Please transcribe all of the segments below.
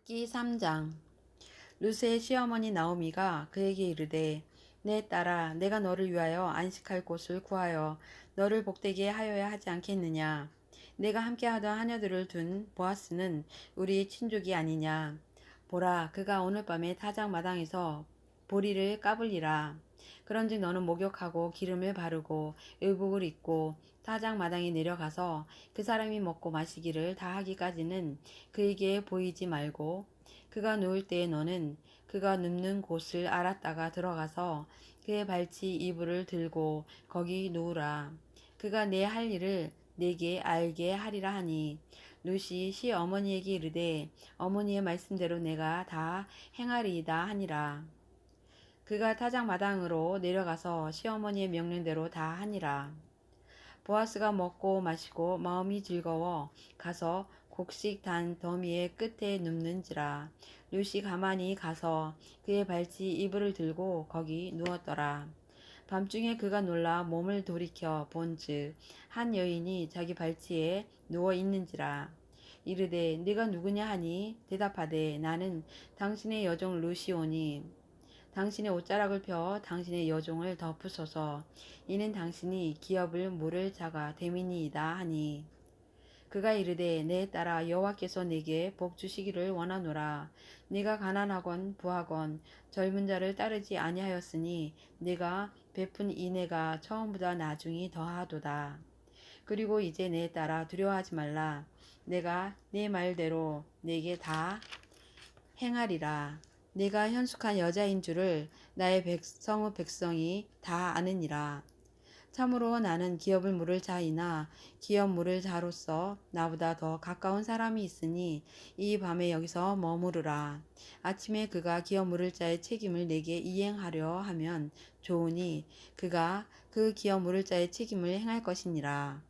룻기 3장. 룻의 시어머니 나오미가 그에게 이르되 내 딸아 내가 너를 위하여 안식할 곳을 구하여 너를 복되게 하여야 하지 않겠느냐? 내가 함께하던 하녀들을 둔 보아스는 우리 친족이 아니냐? 보라 그가 오늘 밤에 타작 마당에서 보리를 까불리라. 그런즉 너는 목욕하고 기름을 바르고 의복을 입고 타작 마당에 내려가서 그 사람이 먹고 마시기를 다 하기까지는 그에게 보이지 말고 그가 누울 때에 너는 그가 눕는 곳을 알았다가 들어가서 그의 발치 이불을 들고 거기 누우라. 그가 내 할 일을 내게 알게 하리라 하니 루시 시 어머니에게 이르되 어머니의 말씀대로 내가 다 행하리이다 하니라. 그가 타작 마당으로 내려가서 시어머니의 명령대로 다 하니라. 보아스가 먹고 마시고 마음이 즐거워 가서 곡식 단 더미의 끝에 눕는지라. 루시 가만히 가서 그의 발치 이불을 들고 거기 누웠더라. 밤중에 그가 놀라 몸을 돌이켜 본즉 한 여인이 자기 발치에 누워 있는지라. 이르되 네가 누구냐 하니? 대답하되 나는 당신의 여종 루시오니 당신의 옷자락을 펴 당신의 여종을 덮으소서. 이는 당신이 기업을 물을 자가 됨이니이다 하니. 그가 이르되 내 딸아 여호와께서 내게 복 주시기를 원하노라. 네가 가난하건 부하건 젊은 자를 따르지 아니하였으니 네가 베푼 인애가 처음보다 나중이 더하도다. 그리고 이제 내 딸아 두려워하지 말라. 내가 네 말대로 내게 다 행하리라 내가 현숙한 여자인 줄을 나의 백성의 백성이 다 아느니라. 참으로 나는 기업을 물을 자이나 기업 물을 자로서 나보다 더 가까운 사람이 있으니 이 밤에 여기서 머무르라. 아침에 그가 기업 물을 자의 책임을 내게 이행하려 하면 좋으니 그가 그 기업 물을 자의 책임을 행할 것이니라.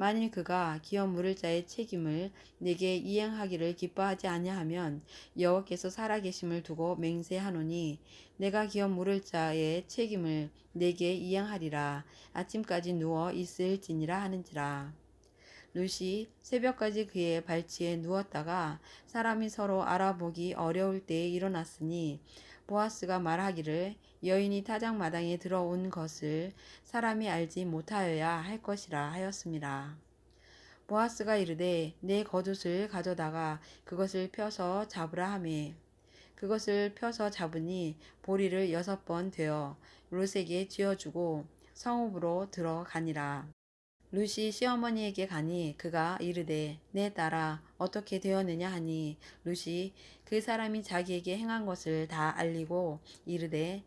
만일 그가 기업 물을 자의 책임을 내게 이행하기를 기뻐하지 아니하면 여호와께서 살아계심을 두고 맹세하노니 내가 기업 물을 자의 책임을 내게 이행하리라. 아침까지 누워 있을지니라 하는지라. 루시 새벽까지 그의 발치에 누웠다가 사람이 서로 알아보기 어려울 때에 일어났으니 보아스가 말하기를 여인이 타작 마당에 들어온 것을 사람이 알지 못하여야 할 것이라 하였습니다. 보아스가 이르되 내 겉옷을 가져다가 그것을 펴서 잡으라 하매 그것을 펴서 잡으니 보리를 여섯 번 되어 룻에게 쥐어주고 성읍으로 들어가니라. 룻이 시어머니에게 가니 그가 이르되 내 딸아 어떻게 되었느냐 하니 룻이 그 사람이 자기에게 행한 것을 다 알리고 이르되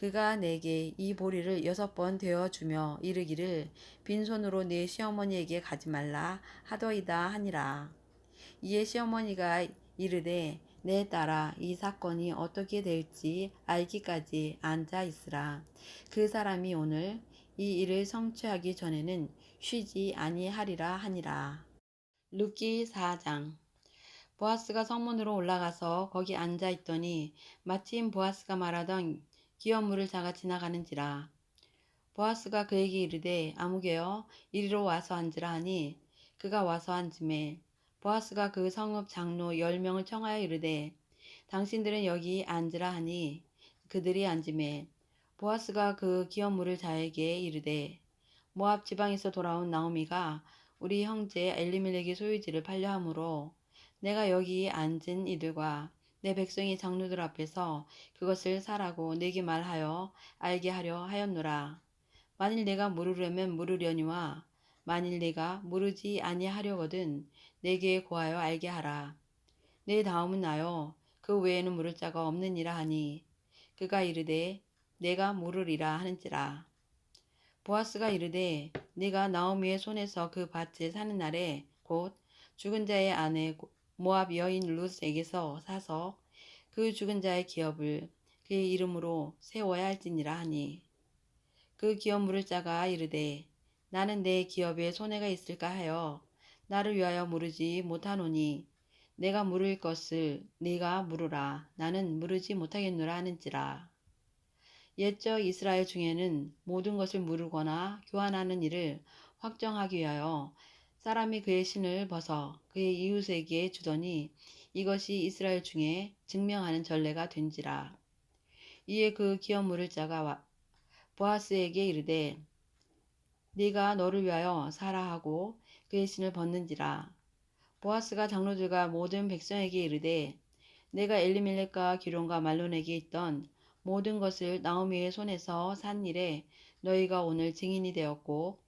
그가 내게 이 보리를 여섯 번 되어 주며 이르기를 빈손으로 내 시어머니에게 가지 말라 하더이다 하니라. 이에 시어머니가 이르되 내 딸아 이 사건이 어떻게 될지 알기까지 앉아 있으라. 그 사람이 오늘 이 일을 성취하기 전에는 쉬지 아니하리라 하니라. 루키 4장. 보아스가 성문으로 올라가서 거기 앉아 있더니 마침 보아스가 말하던 기업물을 자가 지나가는지라. 보아스가 그에게 이르되 아무개여 이리로 와서 앉으라 하니 그가 와서 앉음에 보아스가 그 성읍 장로 열 명을 청하여 이르되 당신들은 여기 앉으라 하니 그들이 앉음에 보아스가 그 기업물을 자에게 이르되 모압 지방에서 돌아온 나오미가 우리 형제 엘리멜렉의 소유지를 팔려 함으로 내가 여기 앉은 이들과 내 백성의 장로들 앞에서 그것을 사라고 내게 말하여 알게 하려 하였노라. 만일 내가 물으려면 물으려니와 만일 내가 물으지 아니하려거든 내게 고하여 알게 하라. 내 다음은 나요. 그 외에는 물을 자가 없느니라 하니 그가 이르되 내가 물으리라 하는지라. 보아스가 이르되 내가 나오미의 손에서 그 밭을 사는 날에 곧 죽은 자의 아내 모압 여인 룻에게서 사서 그 죽은 자의 기업을 그의 이름으로 세워야 할지니라 하니. 그 기업 물을 자가 이르되 나는 내 기업에 손해가 있을까 하여 나를 위하여 물으지 못하노니 내가 물을 것을 네가 물으라. 나는 물으지 못하겠노라 하는지라. 옛적 이스라엘 중에는 모든 것을 물으거나 교환하는 일을 확정하기 위하여 사람이 그의 신을 벗어 그의 이웃에게 주더니 이것이 이스라엘 중에 증명하는 전례가 된지라. 이에 그 기업 물을 자가 와- 보아스에게 이르되 네가 너를 위하여 사라 하고 그의 신을 벗는지라. 보아스가 장로들과 모든 백성에게 이르되 내가 엘리멜렉과 기론과 말론에게 있던 모든 것을 나오미의 손에서 산 일에 너희가 오늘 증인이 되었고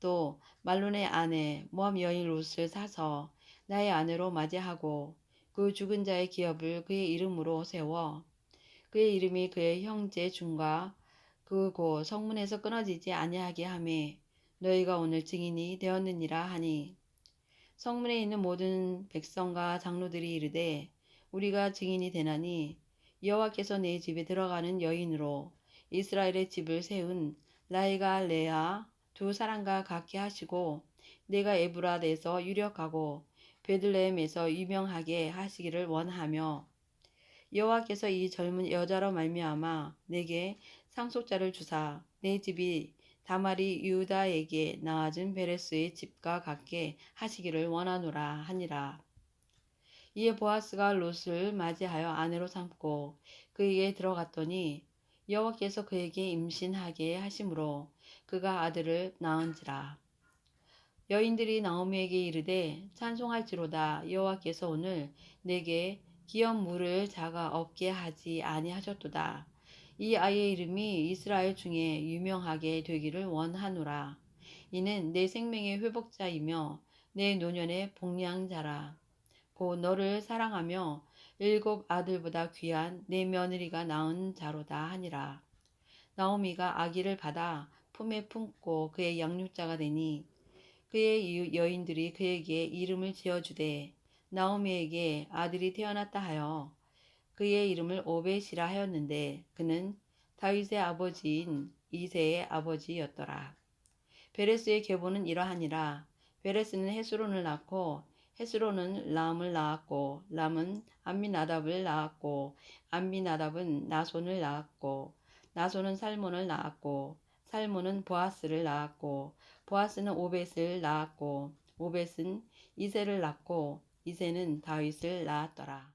또 말론의 아내 모함 여인 롯을 사서 나의 아내로 맞이하고 그 죽은 자의 기업을 그의 이름으로 세워 그의 이름이 그의 형제 중과 그고 성문에서 끊어지지 아니하게 하매 너희가 오늘 증인이 되었느니라 하니. 성문에 있는 모든 백성과 장로들이 이르되 우리가 증인이 되나니 여호와께서 내 집에 들어가는 여인으로 이스라엘의 집을 세운 라이가 레아 두 사람과 같게 하시고 내가 에브라데서 유력하고 베들레헴에서 유명하게 하시기를 원하며 여호와께서 이 젊은 여자로 말미암아 내게 상속자를 주사 내 집이 다말이 유다에게 낳아준 베레스의 집과 같게 하시기를 원하노라 하니라. 이에 보아스가 롯을 맞이하여 아내로 삼고 그에게 들어갔더니 여호와께서 그에게 임신하게 하심으로 그가 아들을 낳은지라. 여인들이 나오미에게 이르되 찬송할지로다 여호와께서 오늘 내게 기업 물을 자가 없게 하지 아니하셨도다. 이 아이의 이름이 이스라엘 중에 유명하게 되기를 원하노라. 이는 내 생명의 회복자이며 내 노년의 복량자라. 곧 너를 사랑하며 일곱 아들보다 귀한 내 며느리가 낳은 자로다 하니라. 나오미가 아기를 받아 품에 품고 그의 양육자가 되니 그의 여인들이 그에게 이름을 지어주되 나오미에게 아들이 태어났다 하여 그의 이름을 오벳이라 하였는데 그는 다윗의 아버지인 이세의 아버지였더라. 베레스의 계보는 이러하니라. 베레스는 헤스론을 낳고 헤스론은 람을 낳았고 람은 암미나답을 낳았고 암미나답은 나손을 낳았고 나손은 살몬을 낳았고 살몬은 보아스를 낳았고 보아스는 오벳을 낳았고 오벳은 이세를 낳고 이세는 다윗을 낳았더라.